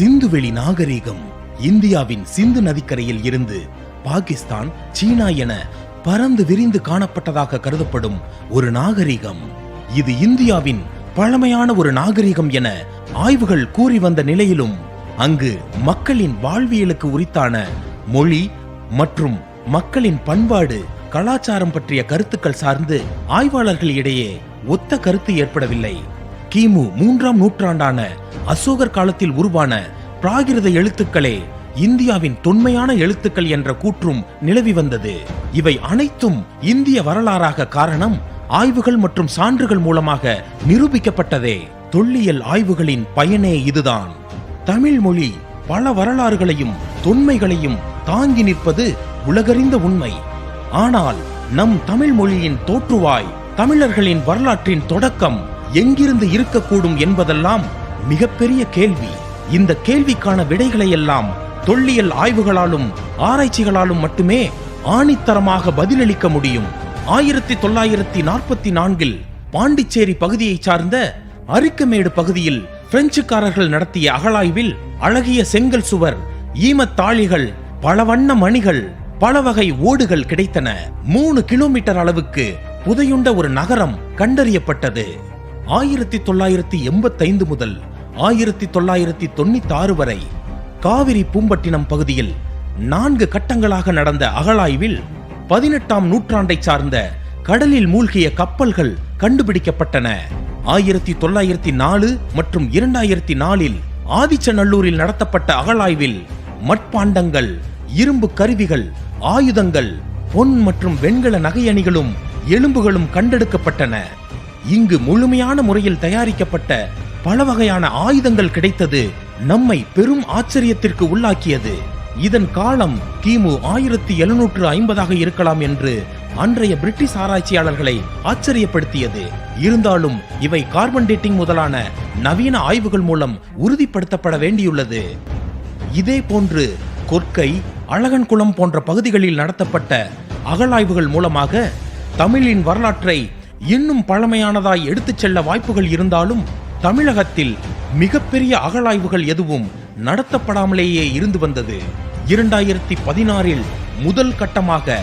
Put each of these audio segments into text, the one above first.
சிந்துவெளி நாகரீகம் இந்தியாவின் சிந்து நதிக்கரையில் இருந்து பாகிஸ்தான் சீனா என பறந்து விரிந்து காணப்பட்டதாக கருதப்படும் ஒரு நாகரிகம். இது இந்தியாவின் பழமையான ஒரு நாகரிகம் என ஆய்வுகள் கூறி வந்த நிலையிலும் அங்கு மக்களின் வாழ்வியலுக்கு உரித்தான மொழி மற்றும் மக்களின் பண்பாடு கலாச்சாரம் பற்றிய கருத்துக்கள் சார்ந்து ஆய்வாளர்களிடையே ஒத்த கருத்து ஏற்படவில்லை. கிமு மூன்றாம் நூற்றாண்டான அசோகர் காலத்தில் உருவான பிராகிருத எழுத்துக்களே இந்தியாவின் தொன்மையான எழுத்துக்கள் என்ற கூற்றும் நிலவி வந்தது. இவை அனைத்தும் இந்திய வரலாறாக காரணம் ஆய்வுகள் மற்றும் சான்றுகள் மூலமாக நிரூபிக்கப்பட்டதே. தொல்லியல் ஆய்வுகளின் பயனே இதுதான். தமிழ் மொழி பல வரலாறுகளையும் தொன்மைகளையும் தாங்கி நிற்பது உலகறிந்த உண்மை. ஆனால் நம் தமிழ் மொழியின் தோற்றுவாய் தமிழர்களின் வரலாற்றின் தொடக்கம் எங்கிருந்து இருக்கக்கூடும் என்பதெல்லாம் மிகப்பெரிய கேள்வி. இந்த கேள்விக்கான விடைகளை எல்லாம் தொல்லியல் ஆய்வுகளாலும் ஆராய்ச்சிகளாலும் மட்டுமே ஆணித்தரமாக பதிலளிக்க முடியும். ஆயிரத்தி தொள்ளாயிரத்தி நாற்பத்தி நான்கில் பாண்டிச்சேரி பகுதியைச் சார்ந்த அரிக்கமேடு பகுதியில் பிரெஞ்சுக்காரர்கள் நடத்திய அகழாய்வில் அழகிய செங்கல் சுவர் ஈமத்தாளிகள் பல வண்ண மணிகள் பல வகை ஓடுகள் கிடைத்தன. மூணு கிலோமீட்டர் அளவுக்கு புதையுண்ட ஒரு நகரம் கண்டறியப்பட்டது. ஆயிரத்தி தொள்ளாயிரத்தி எண்பத்தைந்து முதல் ஆயிரத்தி தொள்ளாயிரத்தி தொண்ணூத்தி ஆறு வரை காவிரி பூம்பட்டினம் பகுதியில் நான்கு கட்டங்களாக நடந்த அகழாய்வில் பதினெட்டாம் நூற்றாண்டை சார்ந்த கடலில் மூழ்கிய கப்பல்கள் கண்டுபிடிக்கப்பட்டன. ஆயிரத்தி தொள்ளாயிரத்தி நாலு மற்றும் இரண்டாயிரத்தி நாலில் ஆதிச்சநல்லூரில் நடத்தப்பட்ட அகழாய்வில் மட்பாண்டங்கள் இரும்பு கருவிகள் ஆயுதங்கள் பொன் மற்றும் வெண்கல நகையணிகளும் எலும்புகளும் கண்டெடுக்கப்பட்டன. இங்கு முழுமையான முறையில் தயாரிக்கப்பட்ட பல வகையான ஆயுதங்கள் கிடைத்தது நம்மை பெரும் ஆச்சரியத்திற்கு உள்ளாக்கியது. இதன் காலம் கிமு ஆயிரத்தி எழுநூற்று ஐம்பதாக இருக்கலாம் என்று அன்றைய பிரிட்டிஷ் ஆராய்ச்சியாளர்களை ஆச்சரியப்படுத்தியது. இருந்தாலும் இவை கார்பன் டேட்டிங் முதலான நவீன ஆய்வுகள் மூலம் உறுதிப்படுத்தப்பட வேண்டியுள்ளது. இதே போன்று கொற்கை அழகன்குளம் போன்ற பகுதிகளில் நடத்தப்பட்ட அகழாய்வுகள் மூலமாக தமிழின் வரலாற்றை இன்னும் பழமையானதாய் எடுத்துச் செல்ல வாய்ப்புகள் இருந்தாலும் தமிழகத்தில் மிகப்பெரிய அகழாய்வுகள் எதுவும் நடத்தப்படாமலேயே இருந்து வந்தது. இரண்டாயிரத்தி பதினாறில் முதல் கட்டமாக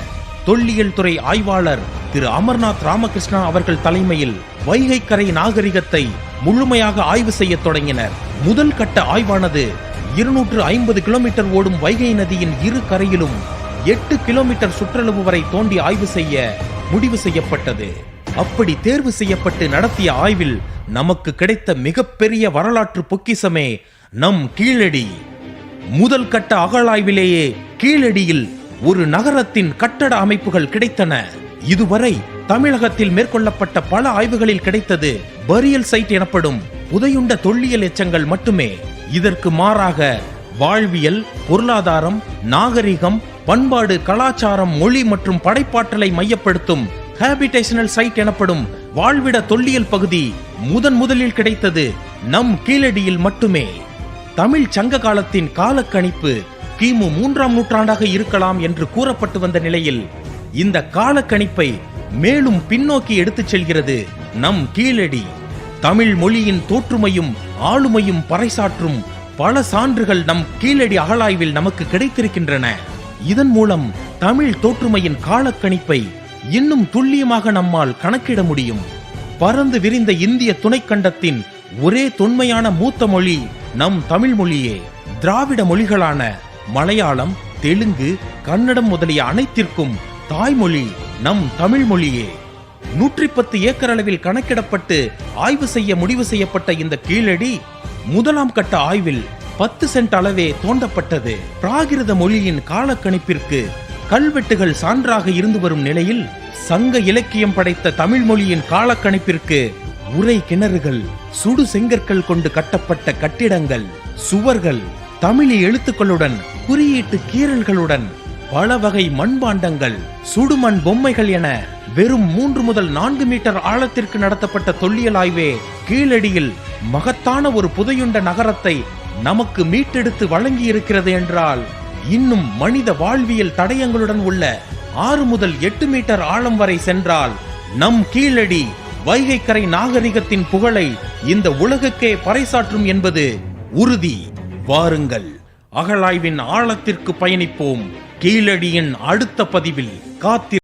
தொல்லியல் துறை ஆய்வாளர் திரு அமர்நாத் ராமகிருஷ்ணா அவர்கள் தலைமையில் வைகை கரை நாகரிகத்தை முழுமையாக ஆய்வு செய்ய தொடங்கினர். முதல் கட்ட ஆய்வானது இருநூற்று ஐம்பது கிலோமீட்டர் ஓடும் வைகை நதியின் இரு கரையிலும் எட்டு கிலோமீட்டர் சுற்றளவு வரை தோண்டி ஆய்வு செய்ய முடிவு செய்யப்பட்டது. அப்படி தேர்வு செய்யப்பட்டு நடத்திய ஆய்வில் நமக்கு கிடைத்த மிகப்பெரிய வரலாற்று பொக்கிசமே நம் கீழடி. முதல் கட்ட அகழாய்விலேயே கீழடியில் ஒரு நகரத்தின் கட்டட அமைப்புகள் கிடைத்தன. இதுவரை தமிழகத்தில் மேற்கொள்ளப்பட்ட பல ஆய்வுகளில் கிடைத்தது பரியல் சைட் எனப்படும் புதையுண்ட தொல்லியல் எச்சங்கள் மட்டுமே. இதற்கு மாறாக வாழ்வியல் பொருளாதாரம் நாகரிகம் பண்பாடு கலாச்சாரம் மொழி மற்றும் படைப்பாற்றலை மையப்படுத்தும் ஹேபிடேஷனல் சைட் எனப்படும் வாழ்விட தொல்லியல் பகுதி முதன் முதலில் கிடைத்தது நம் கீழடியில் மட்டுமே. தமிழ் சங்க காலத்தின் காலக்கணிப்பு கிமு மூன்றாம் நூற்றாண்டாக இருக்கலாம் என்று கூறப்பட்டு வந்த நிலையில் இந்த காலக்கணிப்பை மேலும் பின்னோக்கி எடுத்துச் செல்கிறது நம் கீழடி. தமிழ் மொழியின் தோற்றுமையும் ஆளுமையும் பறைசாற்றும் பல சான்றுகள் நம் கீழடி அகழாய்வில் நமக்கு கிடைத்திருக்கின்றன. இதன் மூலம் தமிழ் தோற்றுமையின் காலக்கணிப்பை இன்னும் துல்லியமாக நம்மால் கணக்கிட முடியும். பறந்து விரிந்த இந்திய துணைக்கண்டத்தின் ஒரே தொன்மையான மூத்த மொழி நம் தமிழ் மொழியே. திராவிட மொழிகளான மலையாளம் தெலுங்கு கன்னடம் முதலிய அனைத்திற்கும் தாய்மொழி நம் தமிழ் மொழியே. நூற்றி பத்து ஏக்கர் அளவில் கணக்கிடப்பட்டு ஆய்வு செய்ய முடிவு செய்யப்பட்ட இந்த கீழடி முதலாம் கட்ட ஆய்வில் பத்து சென்ட் அளவே தோண்டப்பட்டது. பிராகிருத மொழியின் காலக்கணிப்பிற்கு கல்வெட்டுகள் சான்றாக இருந்து வரும் நிலையில் சங்க இலக்கியம் படைத்த தமிழ் மொழியின் காலக்கணிப்பிற்கு உரை கிணறுகள் சுடு செங்கற்கள் கொண்டு கட்டப்பட்ட கட்டிடங்கள் சுவர்கள் தமிழ் எழுத்துக்களுடன் குறியீட்டு கீறல்களுடன் பல வகை மண்பாண்டங்கள் சுடுமண் பொம்மைகள் என வெறும் மூன்று முதல் நான்கு மீட்டர் ஆழத்திற்கு நடத்தப்பட்ட தொல்லியல் ஆய்வே கீழடியில் மகத்தான ஒரு புதையுண்ட நகரத்தை நமக்கு மீட்டெடுத்து வழங்கியிருக்கிறது என்றால் இன்னும் மனித வாழ்வியல் தடயங்களுடன் உள்ள ஆறு முதல் எட்டு மீட்டர் ஆழம் வரை சென்றால் நம் கீழடி வைகைக்கரை நாகரிகத்தின் புகழை இந்த உலகுக்கே பறைசாற்றும் என்பது உறுதி. வாருங்கள் அகழாய்வின் ஆழத்திற்கு பயணிப்போம். கீழடியின் அடுத்த பதிவில் காத்தி